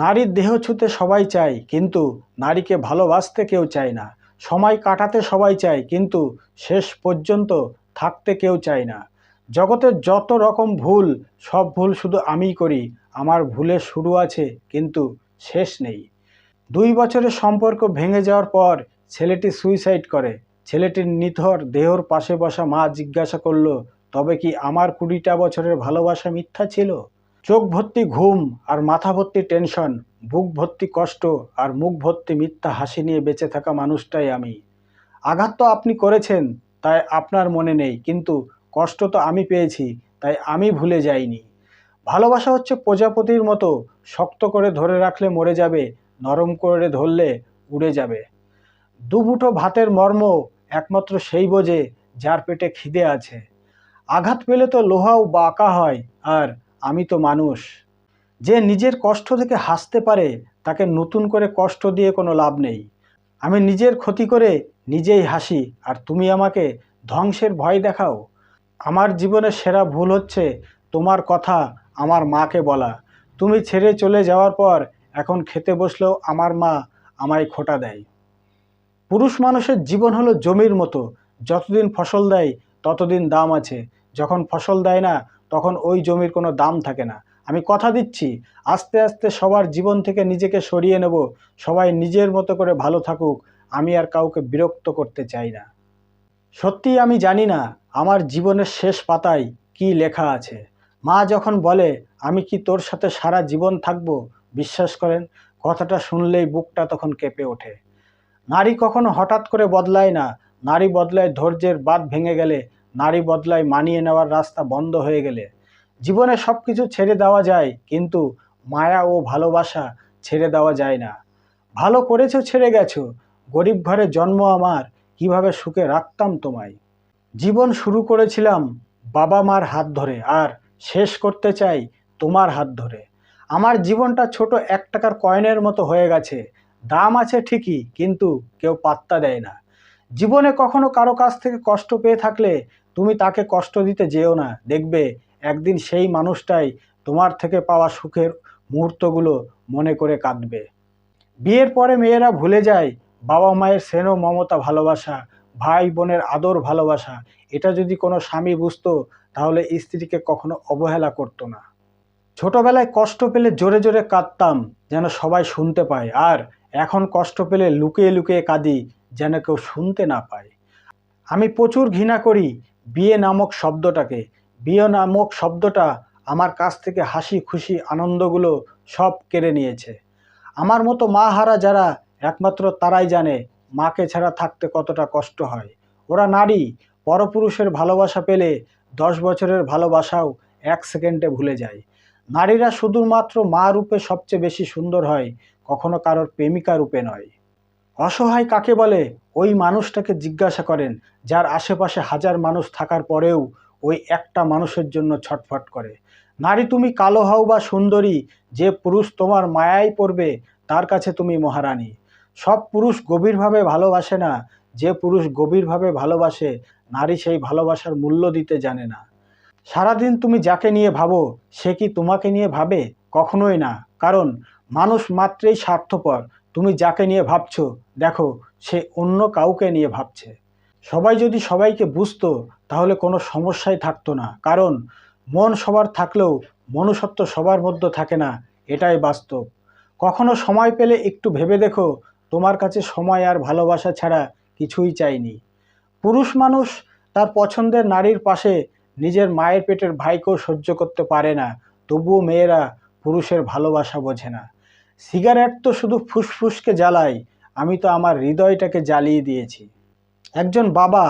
নারীর দেহ ছুতে সবাই চায়, কিন্তু নারীকে ভালোবাসতে কেউ চায় না। সময় কাটাতে সবাই চায়, কিন্তু শেষ পর্যন্ত থাকতে কেউ চায় না। জগতের যত রকম ভুল, সব ভুল শুধু আমিই করি। আমার ভুলের শুরু আছে, কিন্তু শেষ নেই। দুই বছরের সম্পর্ক ভেঙে যাওয়ার পর ছেলেটি সুইসাইড করে। ছেলেটির নিথর দেহর পাশে বসা মা জিজ্ঞাসা করল, তবে কি আমার কুড়িটা বছরের ভালোবাসা মিথ্যা ছিল? চোখ ভর্তি ঘুম আর মাথা ভর্তি টেনশন বুক ভর্তি কষ্ট আর মুখ ভর্তি মিথ্যা হাসি নিয়ে বেঁচে থাকা মানুষটাই আমি। আঘাত তো আপনি করেছেন, তাই আপনার মনে নেই, কিন্তু কষ্ট তো আমি পেয়েছি, তাই আমি ভুলে যাইনি। ভালোবাসা হচ্ছে প্রজাপতির মতো, শক্ত করে ধরে রাখলে মরে যাবে, নরম করে ধরলে উড়ে যাবে। দুমুঠো ভাতের মর্ম একমাত্র সেই বোঝে, যার পেটে খিদে আছে। আঘাত পেলে তো লোহাও বাঁকা হয়, আর আমি তো মানুষ। যে নিজের কষ্ট থেকে হাসতে পারে, তাকে নতুন করে কষ্ট দিয়ে কোনো লাভ নেই। আমি নিজের ক্ষতি করে নিজেই হাসি, আর তুমি আমাকে ধ্বংসের ভয় দেখাও। আমার জীবনের সেরা ভুল হচ্ছে তোমার কথা আমার মাকে বলা। তুমি ছেড়ে চলে যাওয়ার পর এখন খেতে বসলেও আমার মা আমায় খোটা দেয়। পুরুষ মানুষের জীবন হলো জমির মতো। যতদিন ফসল দেয়, ততদিন দাম আছে। যখন ফসল দেয় না তখন ওই জমির কোনো দাম থাকে না। আমি কথা দিচ্ছি, আস্তে আস্তে সবার জীবন থেকে নিজেকে সরিয়ে নেব, সবাই নিজের মতো করে ভালো থাকুক, আমি আর কাউকে বিরক্ত করতে চাই না। সত্যি আমি জানি না আমার জীবনের শেষ পাতায় কি লেখা আছে। মা যখন বলে, আমি কি তোর সাথে সারা জীবন থাকব? বিশ্বাস করেন, কথাটা শুনলেই বুকটা তখন কেঁপে ওঠে। নারী কখনো হঠাৎ করে বদলায় না, নারী বদলায় ধৈর্যের বাদ ভেঙে গেলে নারী বদলায় মানিয়ে নেওয়ার রাস্তা বন্ধ হয়ে গেলে। জীবনে সব কিছু ছেড়ে দেওয়া যায়, কিন্তু মায়া ও ভালোবাসা ছেড়ে দেওয়া যায় না। ভালো করেছ, ছেড়ে গেছো। গরিব ঘরে জন্ম আমার, কীভাবে সুখে রাখতাম তোমায়? জীবন শুরু করেছিলাম বাবা মার হাত ধরে, আর শেষ করতে চাই তোমার হাত ধরে। আমার জীবনটা ছোট এক টাকার কয়েনের মতো হয়ে গেছে। দাম আছে ঠিকই, কিন্তু কেউ পাত্তা দেয় না। জীবনে কখনো কারও কাছ থেকে কষ্ট পেয়ে থাকলে তুমি তাকে কষ্ট দিতে যেও না। দেখবে একদিন সেই মানুষটাই তোমার থেকে পাওয়া সুখের মুহূর্তগুলো মনে করে কাঁদবে। বিয়ের পরে মেয়েরা ভুলে যায় বাবা মায়ের স্নেহ মমতা ভালোবাসা, ভাই বোনের আদর ভালোবাসা। এটা যদি কোনো স্বামী বুঝতো, তাহলে স্ত্রীকে কখনো অবহেলা করতো না। ছোটবেলায় কষ্ট পেলে জোরে জোরে কাঁদতাম, যেন সবাই শুনতে পায়। আর এখন কষ্ট পেলে লুকিয়ে লুকিয়ে কাঁদি যেন কেউ শুনতে না পায়। আমি প্রচুর ঘৃণা করি বিয়ে নামক শব্দটাকে। বিয়ে নামক শব্দটা আমার কাছ থেকে হাসি, খুশি, আনন্দগুলো সব কেড়ে নিয়েছে। আমার মতো মা হারা যারা, একমাত্র তারাই জানে মাকে ছাড়া থাকতে কতটা কষ্ট হয়। ওরা নারী, পরপুরুষের ভালোবাসা পেলে দশ বছরের ভালোবাসাও এক সেকেন্ডে ভুলে যায়। নারীরা শুধুমাত্র মা রূপে সবচেয়ে বেশি সুন্দর হয়, কখনো কারোর প্রেমিকা রূপে নয়। অসহায় কাকে বলে? ওই মানুষটাকে জিজ্ঞাসা করেন, যার আশেপাশে হাজার মানুষ থাকার পরেও ওই একটা মানুষের জন্য ছটফট করে। নারী তুমি কালো হও বা সুন্দরী, যে পুরুষ তোমার মায়াই পড়বে, তার কাছে তুমি মহারানী। সব পুরুষ গভীরভাবে ভালোবাসে না, যে পুরুষ গভীরভাবে ভালোবাসে, নারী সেই ভালোবাসার মূল্য দিতে জানে না। সারাদিন তুমি যাকে নিয়ে ভাবো, সে কি তোমাকে নিয়ে ভাবে? কখনোই না। কারণ, মানুষ মাত্রেই স্বার্থপর। তুমি যাকে নিয়ে ভাবছ, দেখো, সে অন্য কাউকে নিয়ে ভাবছে। সবাই যদি সবাইকে বুঝতো, তাহলে কোনো সমস্যাই থাকতো না। কারণ, মন সবার থাকলেও মনুষ্যত্ব সবার মধ্যে থাকে না, এটাই বাস্তব। কখনো সময় পেলে একটু ভেবে দেখো, তোমার কাছে সময় আর ভালোবাসা ছাড়া কিছুই চাইনি। পুরুষ মানুষ তার পছন্দের নারীর পাশে নিজের মায়ের পেটের ভাইকেও সহ্য করতে পারে না, তবুও মেয়েরা পুরুষের ভালোবাসা বোঝে না। সিগারেট তো শুধু ফুসফুসকে জ্বালায়, আমি তো আমার হৃদয়টাকে জ্বালিয়ে দিয়েছি। একজন বাবা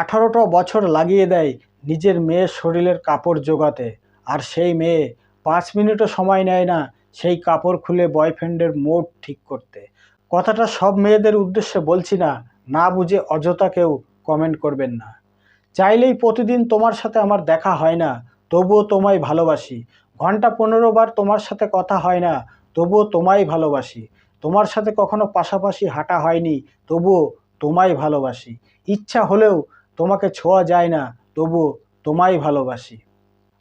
আঠারোটা বছর লাগিয়ে দেয় নিজের মেয়ের শরীরের কাপড় জোগাতে, আর সেই মেয়ে পাঁচ মিনিটও সময় নেয় না সেই কাপড় খুলে বয়ফ্রেন্ডের মোড ঠিক করতে। কথাটা সব মেয়েদের উদ্দেশ্যে বলছি না না বুঝে অযথা কেউ কমেন্ট করবেন না। চাইলেই প্রতিদিন তোমার সাথে আমার দেখা হয় না, তবুও তোমায় ভালোবাসি। ঘণ্টা পনেরো বার তোমার সাথে কথা হয় না তবুও তোমায় ভালোবাসি। তোমার সাথে কখনো পাশাপাশি হাঁটা হয়নি, তবুও তোমায় ভালোবাসি। ইচ্ছা হলেও তোমাকে ছোঁয়া যায় না, তবুও তোমায় ভালোবাসি।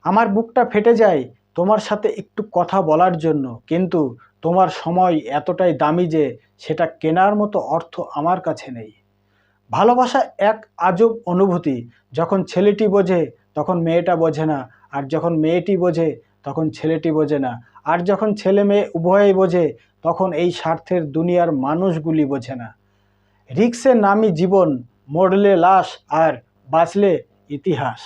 আমার বুকটা ফেটে যায় তোমার সাথে একটু কথা বলার জন্য, কিন্তু তোমার সময় এতটাই দামি যে সেটা কেনার মতো অর্থ আমার কাছে নেই। ভালোবাসা এক আজব অনুভূতি, যখন ছেলেটি বোঝে তখন মেয়েটা বোঝে না, আর যখন মেয়েটি বোঝে তখন ছেলেটি বোঝে না। আর যখন ছেলে মেয়ে উভয়ে বোঝে, তখন এই স্বার্থের দুনিয়ার মানুষগুলি বোঝে না। রিক্সে নামি জীবন, মরলে লাশ আর বাঁচলে ইতিহাস।